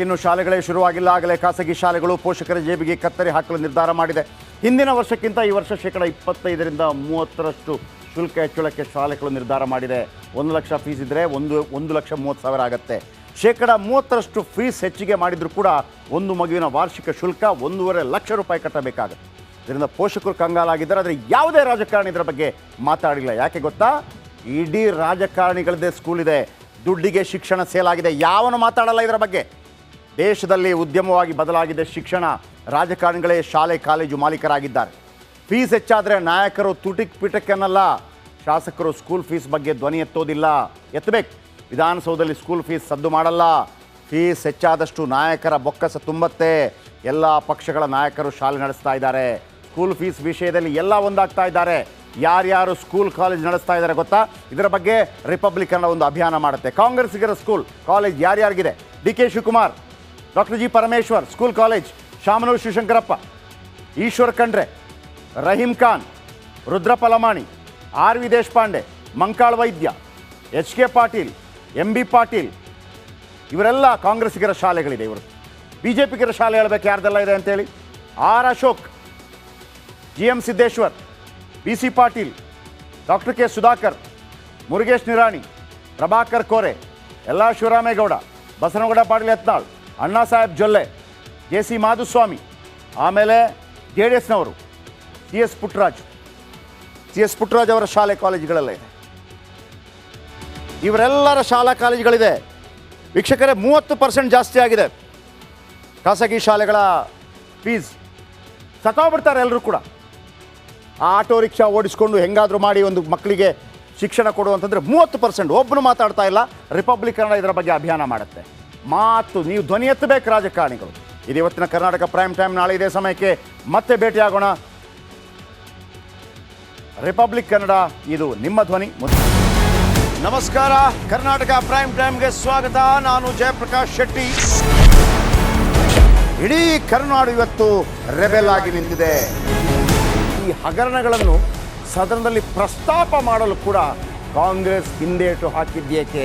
ಇನ್ನು ಶಾಲೆಗಳೇ ಶುರುವಾಗಿಲ್ಲ. ಆಗಲೇ ಖಾಸಗಿ ಶಾಲೆಗಳು ಪೋಷಕರ ಜೇಬಿಗೆ ಕತ್ತರಿ ಹಾಕಲು ನಿರ್ಧಾರ ಮಾಡಿದೆ. ಹಿಂದಿನ ವರ್ಷಕ್ಕಿಂತ ಈ ವರ್ಷ ಶೇಕಡ ಇಪ್ಪತ್ತೈದರಿಂದ ಮೂವತ್ತರಷ್ಟು ಶುಲ್ಕ ಹೆಚ್ಚಳಕ್ಕೆ ಶಾಲೆಗಳು ನಿರ್ಧಾರ ಮಾಡಿದೆ. ಒಂದು ಲಕ್ಷ ಫೀಸ್ ಇದ್ದರೆ ಒಂದು ಒಂದು ಲಕ್ಷ ಮೂವತ್ತು ಸಾವಿರ ಆಗುತ್ತೆ. ಶೇಕಡ ಮೂವತ್ತರಷ್ಟು ಫೀಸ್ ಹೆಚ್ಚಿಗೆ ಮಾಡಿದರೂ ಕೂಡ ಒಂದು ಮಗುವಿನ ವಾರ್ಷಿಕ ಶುಲ್ಕ ಒಂದೂವರೆ ಲಕ್ಷ ರೂಪಾಯಿ ಕಟ್ಟಬೇಕಾಗುತ್ತೆ. ಇದರಿಂದ ಪೋಷಕರು ಕಂಗಾಲಾಗಿದ್ದಾರೆ. ಆದರೆ ಯಾವುದೇ ರಾಜಕಾರಣಿ ಇದರ ಬಗ್ಗೆ ಮಾತಾಡಿಲ್ಲ. ಯಾಕೆ ಗೊತ್ತಾ? ಇಡೀ ರಾಜಕಾರಣಿಗಳದ್ದೇ ಸ್ಕೂಲ್ ಇದೆ. ದುಡ್ಡಿಗೆ ಶಿಕ್ಷಣ ಸೇಲಾಗಿದೆ. ಯಾವನು ಮಾತಾಡಲ್ಲ ಇದರ ಬಗ್ಗೆ? ದೇಶದಲ್ಲಿ ಉದ್ಯಮವಾಗಿ ಬದಲಾಗಿದ್ದ ಶಿಕ್ಷಣ. ರಾಜಕಾರಣಿಗಳೇ ಶಾಲೆ, ಕಾಲೇಜು ಮಾಲೀಕರಾಗಿದ್ದಾರೆ. ಫೀಸ್ ಹೆಚ್ಚಾದರೆ ನಾಯಕರು ತುಟಿಕ್ ಪಿಟಕ್ಕನ್ನಲ್ಲ ಶಾಸಕರು ಸ್ಕೂಲ್ ಫೀಸ್ ಬಗ್ಗೆ ಧ್ವನಿ ಎತ್ತೋದಿಲ್ಲ. ಎತ್ತಬೇಕು ವಿಧಾನಸೌಧದಲ್ಲಿ ಸ್ಕೂಲ್ ಫೀಸ್ ಸದ್ದು ಮಾಡಲ್ಲ. ಫೀಸ್ ಹೆಚ್ಚಾದಷ್ಟು ನಾಯಕರ ಬೊಕ್ಕಸ ತುಂಬತ್ತೆ. ಎಲ್ಲ ಪಕ್ಷಗಳ ನಾಯಕರು ಶಾಲೆ ನಡೆಸ್ತಾ ಇದ್ದಾರೆ. ಸ್ಕೂಲ್ ಫೀಸ್ ವಿಷಯದಲ್ಲಿ ಎಲ್ಲ ಒಂದಾಗ್ತಾ ಇದ್ದಾರೆ. ಯಾರ್ಯಾರು ಸ್ಕೂಲ್, ಕಾಲೇಜ್ ನಡೆಸ್ತಾ ಇದ್ದಾರೆ ಗೊತ್ತಾ? ಇದರ ಬಗ್ಗೆ ರಿಪಬ್ಲಿಕನ್ನ ಒಂದು ಅಭಿಯಾನ ಮಾಡುತ್ತೆ. ಕಾಂಗ್ರೆಸ್ಸಿಗರ school, college ಯಾರ್ಯಾರಿಗಿದೆ? D K Shivakumar. Doctor G Parameshwar, school college, Shamanur Shivashankarappa, Eshwar Khandre, Rahim Khan Rudra Palamani R V Deshpande, Mankal Vaidya, H K Patil, M B Patil, ಇವರೆಲ್ಲ ಕಾಂಗ್ರೆಸ್ಸಿಗರ ಶಾಲೆಗಳಿದೆ ಇವರು. ಬಿ ಜೆ ಪಿಗರ ಶಾಲೆ ಹೇಳಬೇಕು ಯಾರ್ದೆಲ್ಲ ಇದೆ ಅಂತೇಳಿ. R Ashok, G M Siddeshwar, B C Patil, doctor K Sudhakar, Murugesh Nirani, Prabhakar Kore, ಎಲ್ಲ Shivaramegowda, Basanagouda Patil Yatnal Anna Saheb Jolle, J C Madhuswamy, ಆಮೇಲೆ J D ಎಸ್ನವರು, C S Puttaraj C S Puttaraj ಅವರ ಶಾಲೆ ಕಾಲೇಜುಗಳೆಲ್ಲ. ಇದೆ ಇವರೆಲ್ಲರ ಶಾಲಾ ಕಾಲೇಜುಗಳಿದೆ. ವೀಕ್ಷಕರೇ, ಮೂವತ್ತು ಪರ್ಸೆಂಟ್ ಜಾಸ್ತಿ ಆಗಿದೆ. ಖಾಸಗಿ ಶಾಲೆಗಳ ಫೀಸ್. ಸತ್ತೋಗ್ಬಿಡ್ತಾರೆ ಎಲ್ಲರೂ ಕೂಡ. ಆ ಆಟೋ ರಿಕ್ಷಾ ಓಡಿಸ್ಕೊಂಡು ಹೆಂಗಾದರೂ ಮಾಡಿ ಒಂದು ಮಕ್ಕಳಿಗೆ ಶಿಕ್ಷಣ ಕೊಡುವಂತಂದರೆ ಮೂವತ್ತು ಪರ್ಸೆಂಟ್. ಒಬ್ಬನು ಮಾತಾಡ್ತಾ ಇಲ್ಲ ರಿಪಬ್ಲಿಕ್ ಕನ್ನಡ ಇದರ ಬಗ್ಗೆ ಅಭಿಯಾನ ಮಾಡುತ್ತೆ. ಮಾತು ನೀವು ಧ್ವನಿ ಎತ್ತಬೇಕು ರಾಜಕಾರಣಿಗಳು. ಇದು ಇವತ್ತಿನ ಕರ್ನಾಟಕ ಪ್ರೈಮ್ ಟೈಮ್ ನಾಳೆ ಇದೇ ಸಮಯಕ್ಕೆ ಮತ್ತೆ ಭೇಟಿಯಾಗೋಣ. ರಿಪಬ್ಲಿಕ್ ಕನ್ನಡ ಇದು ನಿಮ್ಮ ಧ್ವನಿ. ನಮಸ್ಕಾರ ಕರ್ನಾಟಕ ಪ್ರೈಮ್ ಟೈಮ್ಗೆ ಸ್ವಾಗತ. ನಾನು ಜಯಪ್ರಕಾಶ್ ಶೆಟ್ಟಿ. ಇಡೀ ಕರುನಾಡು ಇವತ್ತು ರೆಬೆಲ್ ಆಗಿ ನಿಂತಿದೆ. ಈ ಹಗರಣಗಳನ್ನು ಸದನದಲ್ಲಿ ಪ್ರಸ್ತಾಪ ಮಾಡಲು ಕೂಡ ಕಾಂಗ್ರೆಸ್ ಹಿಂದೇಟು ಹಾಕಿದ್ದೇಕೆ